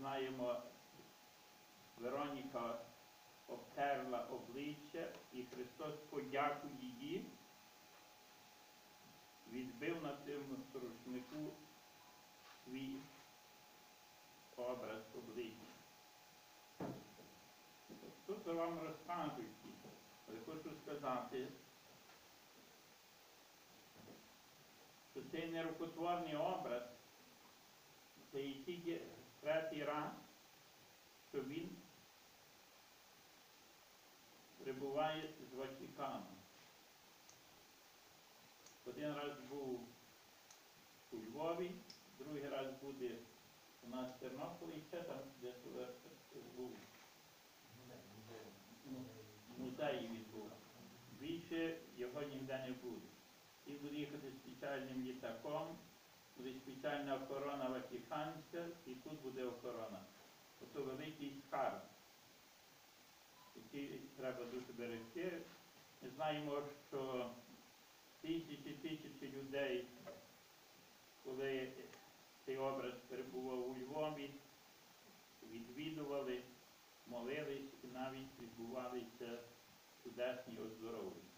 знаємо, Вероніка обтерла обличчя, і Христос подяку її відбив на цьому рушнику свій образ обличчя. Тут я вам розкажуть, але хочу сказати, що цей нерукотворний образ раз, що він прибуває з Ватикану. Один раз був у Львові, другий раз буде у нас в Тернополі, і ще там десь був ну, в музеї. Більше його ніде не буде. І буде їхати спеціальним літаком, буде спеціальна охорона Ватиканська, охорона. Ото великий скарб, який треба дуже берегти. Ми знаємо, що тисячі тисячі людей, коли цей образ перебував у Львові, відвідували, молились і навіть відбувалися чудесні оздоровлення.